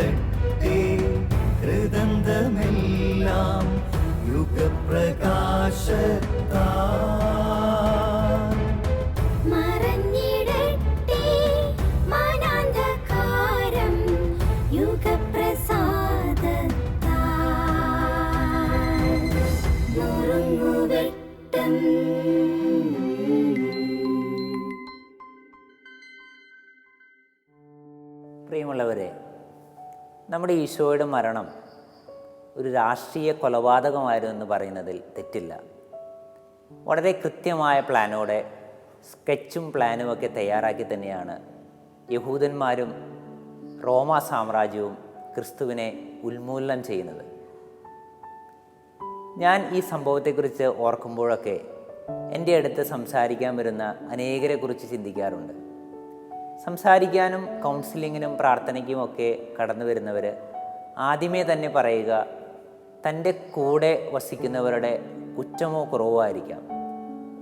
ഇറങ്ങിടട്ടെ ഹൃദന്തമെല്ലാം യുഗപ്രകാശത്താ പ്രിയമുള്ളവരെ നമ്മുടെ ഈശോയുടെ മരണം ഒരു രാഷ്ട്രീയ കൊലപാതകമായിരുന്നു എന്ന് പറയുന്നതിൽ തെറ്റില്ല. വളരെ കൃത്യമായ പ്ലാനോടെ സ്കെച്ചും പ്ലാനും ഒക്കെ തയ്യാറാക്കി തന്നെയാണ് യഹൂദന്മാരും റോമ സാമ്രാജ്യവും ക്രിസ്തുവിനെ ഉന്മൂലനം ചെയ്യുന്നത്. ഞാൻ ഈ സംഭവത്തെക്കുറിച്ച് ഓർക്കുമ്പോഴൊക്കെ എന്റെ അടുത്ത് സംസാരിക്കാൻ വരുന്ന അനേകരെക്കുറിച്ച് ചിന്തിക്കാറുണ്ട്. സംസാരിക്കാനും കൗൺസിലിങ്ങിനും പ്രാർത്ഥനയ്ക്കും ഒക്കെ കടന്നു വരുന്നവർ ആദ്യമേ തന്നെ പറയുക തന്റെ കൂടെ വസിക്കുന്നവരുടെ കുറ്റമോ കുറവോ ആയിരിക്കാം.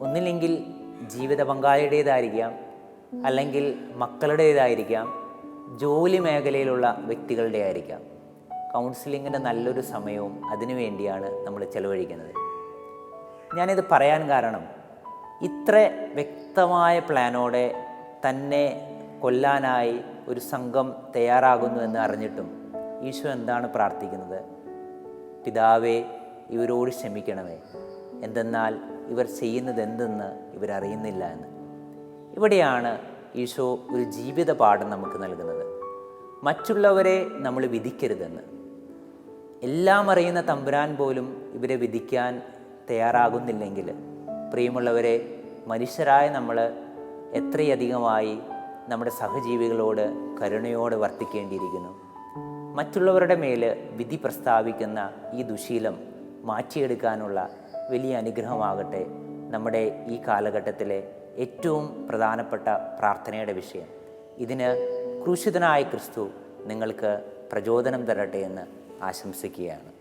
ഒന്നില്ലെങ്കിൽ ജീവിത പങ്കാളിയുടേതായിരിക്കാം അല്ലെങ്കിൽ മക്കളുടേതായിരിക്കാം ജോലി മേഖലയിലുള്ള വ്യക്തികളുടെ ആയിരിക്കാം. കൗൺസിലിങ്ങിന്റെ നല്ലൊരു സമയവും അതിനുവേണ്ടിയാണ് നമ്മൾ ചെലവഴിക്കുന്നത്. ഞാനിത് പറയാൻ കാരണം ഇത്ര വ്യക്തമായ പ്ലാനോടെ തന്നെ കൊല്ലാനായി ഒരു സംഘം തയ്യാറാകുന്നു എന്ന് അറിഞ്ഞിട്ടും ഈശോ എന്താണ് പ്രാർത്ഥിക്കുന്നത്? പിതാവേ ഇവരോട് ക്ഷമിക്കണമേ. എന്തെന്നാൽ ഇവർ ചെയ്യുന്നത് എന്തെന്ന് ഇവരറിയുന്നില്ല എന്ന്. ഇവിടെയാണ് ഈശോ ഒരു ജീവിത പാഠം നമുക്ക് നൽകുന്നത്. മറ്റുള്ളവരെ നമ്മൾ വിധിക്കരുതെന്ന്. എല്ലാം അറിയുന്ന തമ്പുരാൻ പോലും ഇവരെ വിധിക്കാൻ തയ്യാറാകുന്നില്ലെങ്കിൽ പ്രിയമുള്ളവരെ മനുഷ്യരായ നമ്മൾ എത്രയധികമായി നമ്മുടെ സഹജീവികളോട് കരുണയോടെ വർത്തിക്കേണ്ടിയിരിക്കുന്നു. മറ്റുള്ളവരുടെ മേൽ വിധി പ്രസ്താവിക്കുന്ന ഈ ദുശീലം മാറ്റിയെടുക്കാനുള്ള വലിയ അനുഗ്രഹമാകട്ടെ നമ്മുടെ ഈ കാലഘട്ടത്തിലെ ഏറ്റവും പ്രധാനപ്പെട്ട പ്രാർത്ഥനയുടെ വിഷയം. ഇതിന് ക്രൂശിതനായ ക്രിസ്തു നിങ്ങൾക്ക് പ്രചോദനം തരട്ടെ എന്ന് ആശംസിക്കുകയാണ്.